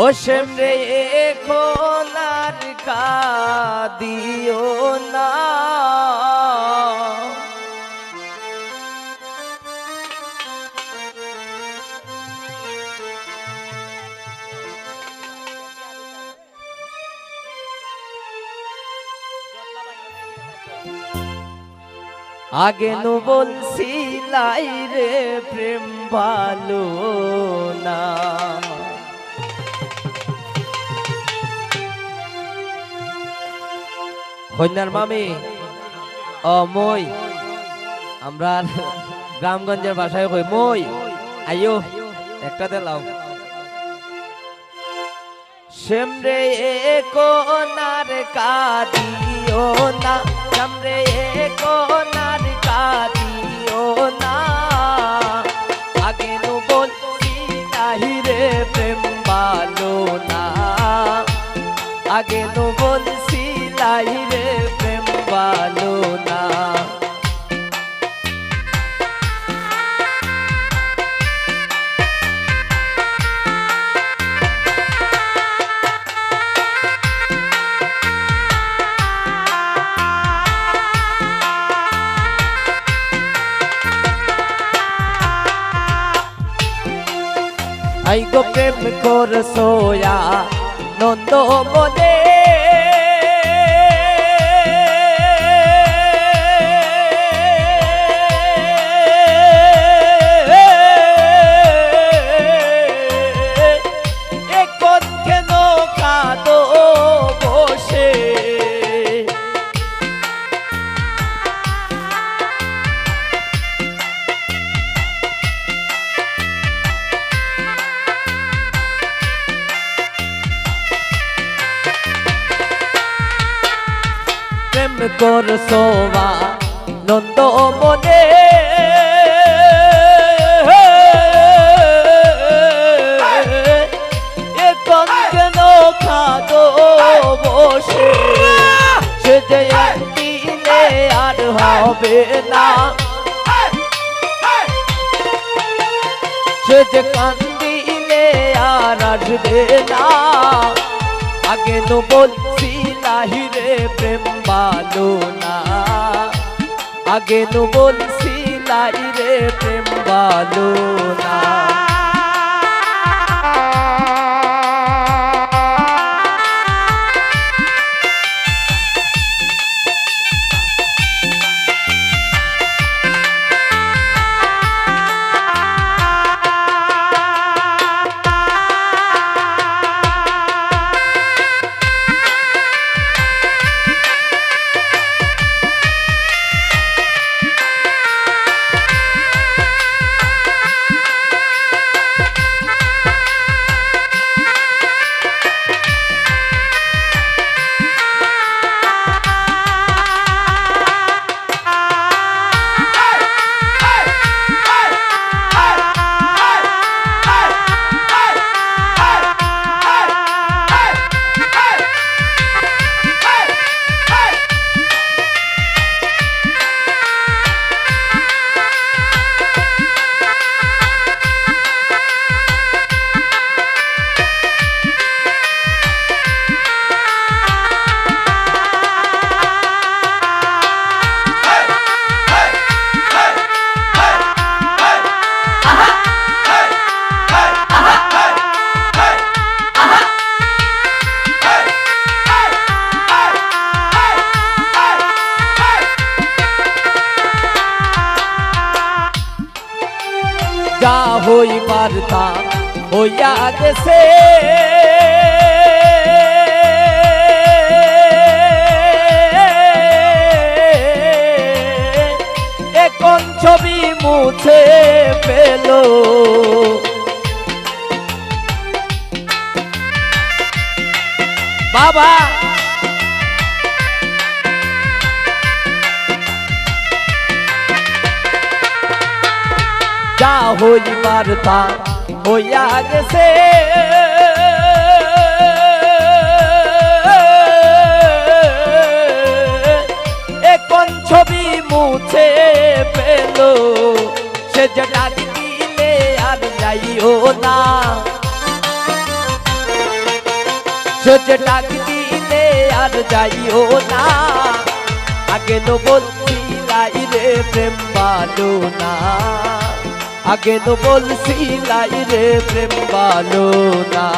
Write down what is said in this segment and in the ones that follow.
ও শ্যাম রে এখন আর না। আগে নু বলছিলাই রে প্রেম ভালো না। কন্যার মামি? ও, মই। আমরা গ্রামগঞ্জের ভাষায় কই? মই। আইও একটা দিলাও সেমরে কোনার কাদিও না, সেমরে কোনার কাদিও না। আগে নু বলছি নাহি রে, প্রেম ভালো না। আগে নু বলছি নাহি রে প্রেম ভালো না আই গো প্রেম কর সোয়া নন্দ মনে প্রেম কর সোবা নন্দ মনে। এখন কেন খাদো বসে সে যে দিলে আর হবে না। সে যে কান্দিলে আর আসবে না। আগে তো বলছি লাহি রে প্রেম ভালো না। আগে তো বলছি লাই রে প্রেম ভালো না। যা হইবার তা হইয়া গেছে। এখন ছবি মুছে পেল? বাবা! যা হইবার তা হইয়া গেছে। এখন ছবি মুছে পেল? সে যে ডাক দিলে আর যাইও না। সোজে ডাক দিলে আর যাইও না। আগে তো বলছিলাই রে প্রেম বালো না। আগে তো বলছি রে প্রেম বালো না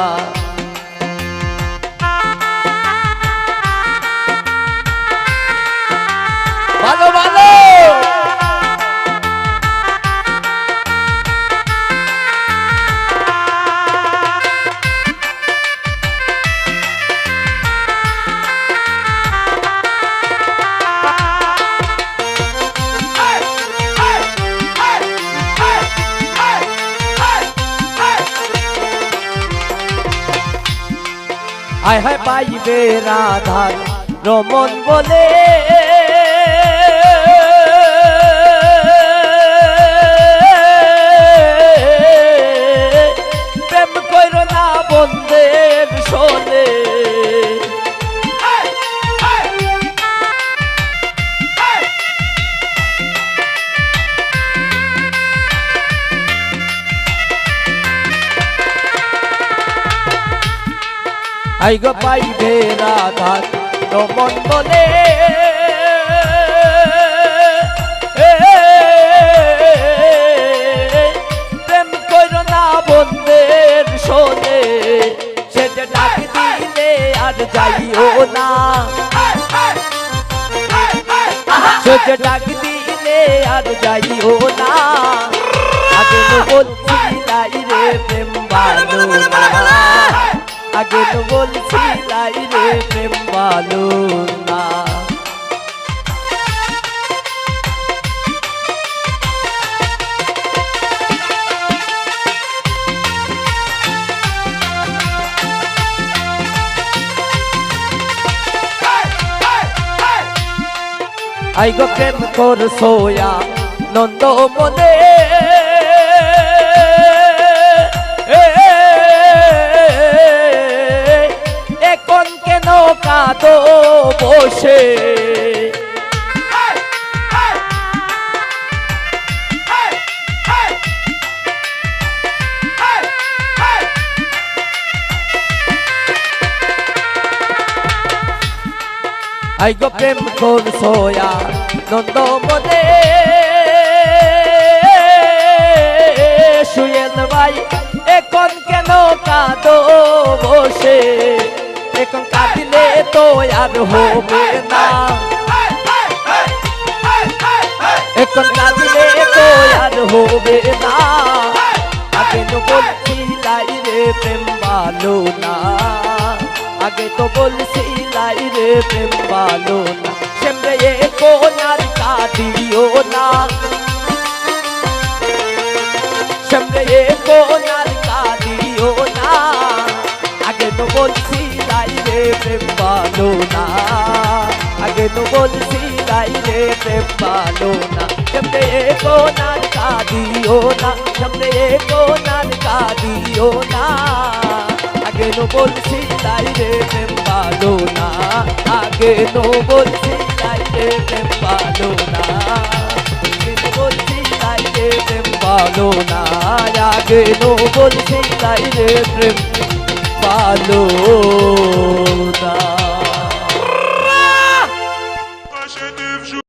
আয় হায় পাইবে রাধার রমন বলে। প্রেম কইর না বন্ধের শোনে। আই গো পাইবে রাধার রমন বলে। প্রেম কইর না বন্ধের শোনে, সে যে ডাক দিলে আর যাইও না। সে ডাক দিলে আর যাইও না। আগে তো বলছিলাই রে প্রেম না। আগে তো বলছিলাই রে প্রেম ভালো না আই গো প্রেম কর সোয়া নন্দ মনে কাঁদো বসে। আই গো প্রেম কর সোয়া নন্দ মনে সুয়েল ভাই, এখন কেন কাঁদো বসে? এখন কাঁদিলে তো আর হবে না। এখন কাঁদিলে তো আর হবে না। আগে তো বলছিলাই রে প্রেম ভালো না। আগে তো বলছিলাই রে প্রেম ভালো না। সেমরে এ কোনার কাঁদিও না। সেমরে এ কোনার কাঁদিও না। আগে তো বলছিলাই রে প্রেম ভালো না। আগে তো বলছিলাই রে প্রেম ভালো না। সেমরে এ কোনার কাঁদিও না। সেমরে এ কোনার কাঁদিও না। আগে নো বলছি তাই রে প্রেম পালো না। আগে নো বলছি তাই রে প্রেম পালো না। বলছি তাই পালো না। আগে নো বলছি তাই রে প্রেম পালো না